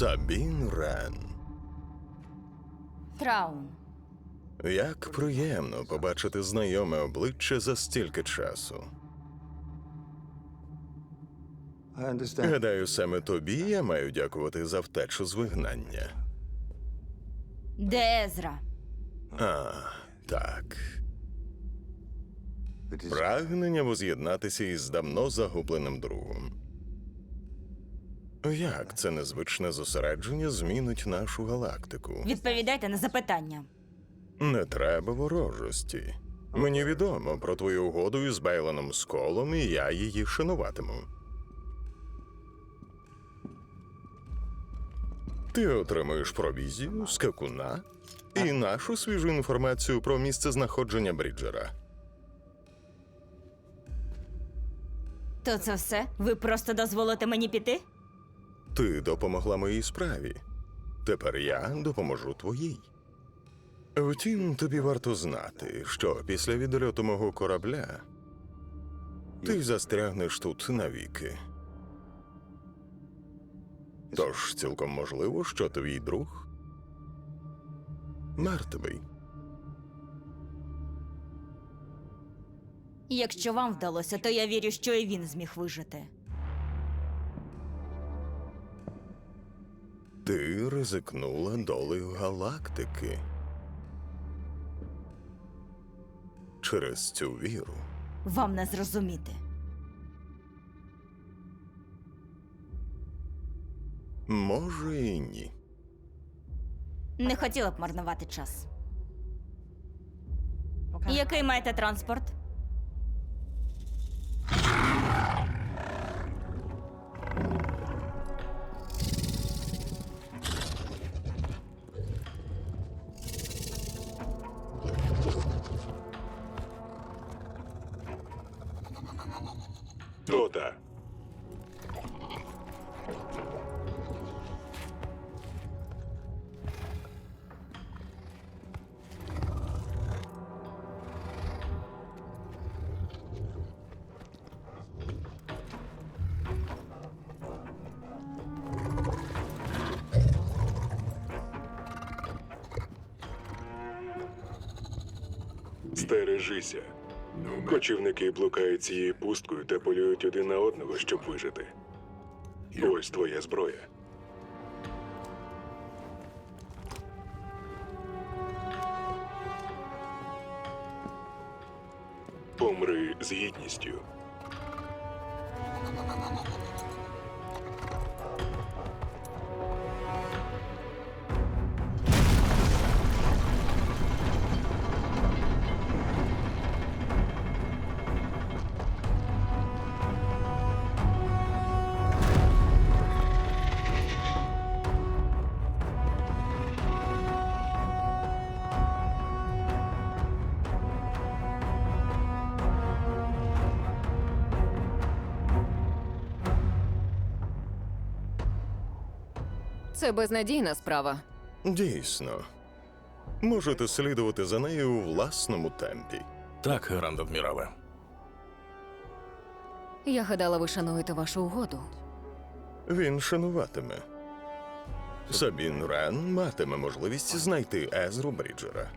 Сабін Рен. Траун. Як приємно побачити знайоме обличчя за стільки часу. Гадаю, саме тобі я маю дякувати за втечу з вигнання. Де Езра? А, так. Прагнення воз'єднатися із давно загубленим другом. Як це незвичне зосередження змінить нашу галактику? Відповідайте на запитання. Не треба ворожості. Мені відомо про твою угоду із Бейланом Сколом, і я її шануватиму. Ти отримуєш провізію, скакуна і нашу свіжу інформацію про місце знаходження Бріджера. То це все? Ви просто дозволите мені піти? Ти допомогла моїй справі. Тепер я допоможу твоїй. Втім, тобі варто знати, що після відльоту мого корабля ти застрягнеш тут навіки. Тож цілком можливо, що твій друг мертвий. Якщо вам вдалося, то я вірю, що і він зміг вижити. Ти ризикнула долею галактики. Через цю віру. Вам не зрозуміти. Може і ні. Не хотіла б марнувати час. Який маєте транспорт? кто-то. Стережися. Кочівники блукають цією пусткою та полюють один на одного, щоб вижити. Ось твоя зброя. Помри з гідністю. Це безнадійна справа. Дійсно. Можете слідувати за нею у власному темпі. Так, Гранд адмірале. Я гадала, ви шануєте вашу угоду. Він шануватиме. Сабін Рен матиме можливість знайти Езру Бріджера.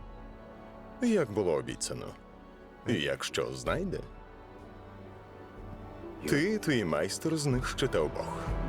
Як було обіцяно. І якщо знайде, ти твій майстер знищите обох.